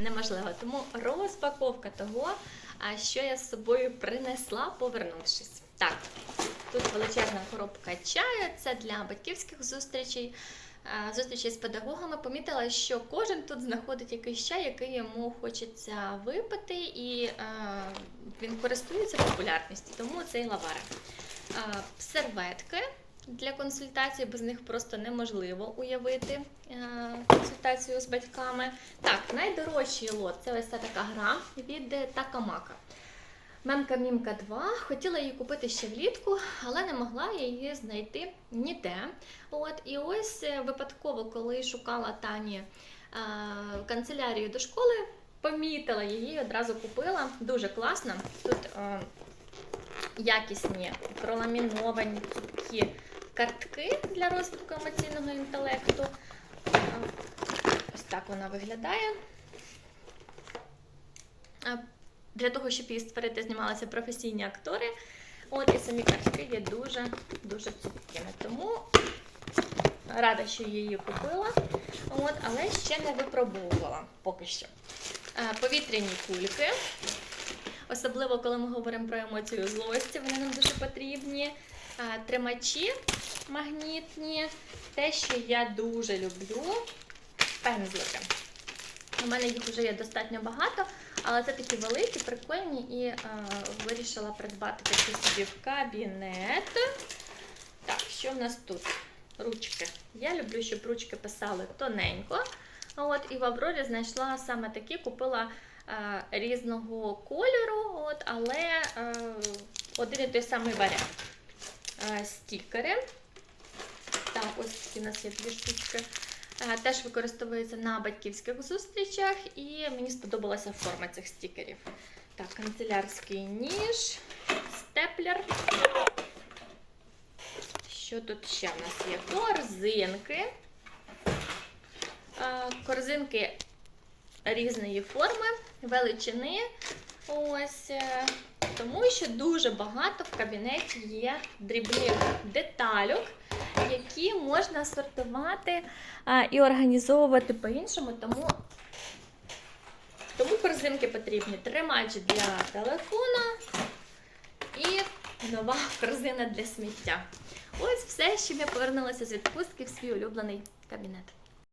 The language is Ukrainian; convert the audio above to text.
неможливо. Тому розпаковка того, що я з собою принесла, повернувшись. Так, тут величезна коробка чаю, це для батьківських зустрічей. Зустрічі з педагогами помітила, що кожен тут знаходить якийсь чай, який йому хочеться випити, і е, він користується популярністю, тому цей лаваре. Е, серветки для консультації, без них просто неможливо уявити е, консультацію з батьками. Так, найдорожчий лот це ось ця така гра від е, Такамака. Мемка Мімка 2. Хотіла її купити ще влітку, але не могла її знайти ніде. От, і ось е, випадково, коли шукала Тані е, канцелярію до школи, помітила її, одразу купила. Дуже класно. Тут е, якісні проламіновані такі картки для розвитку емоційного інтелекту. Е, Ось так вона виглядає. Е, Для того, щоб її створити, знімалися професійні актори. От і самі картки є дуже дуже цупкими. Тому рада, що її купила, От, але ще не випробовувала поки що. Е, Повітряні кульки. Особливо, коли ми говоримо про емоцію злості, вони нам дуже потрібні. Тримачі магнітні, те, що я дуже люблю, пензлики. У мене їх вже є достатньо багато, але це такі великі, прикольні, і е, вирішила придбати такі собі в кабінет. Так, що в нас тут? Ручки. Я люблю, щоб ручки писали тоненько. От, і в Аврорі знайшла саме такі, купила е, різного кольору, от, але е, один і той самий варіант. Стікери. Так, ось такі у нас є дві штучки. Теж використовується на батьківських зустрічах, і мені сподобалася форма цих стікерів. Так, канцелярський ніж, степлер. Що тут ще в нас є? Корзинки. Корзинки різної форми, величини. Ось. е, Тому що дуже багато в кабінеті є дрібних детальок, які можна сортувати і організовувати по-іншому. Тому, тому корзинки потрібні. Тримач для телефона і нова корзина для сміття. Ось все, з чим я повернулася з відпустки в свій улюблений кабінет.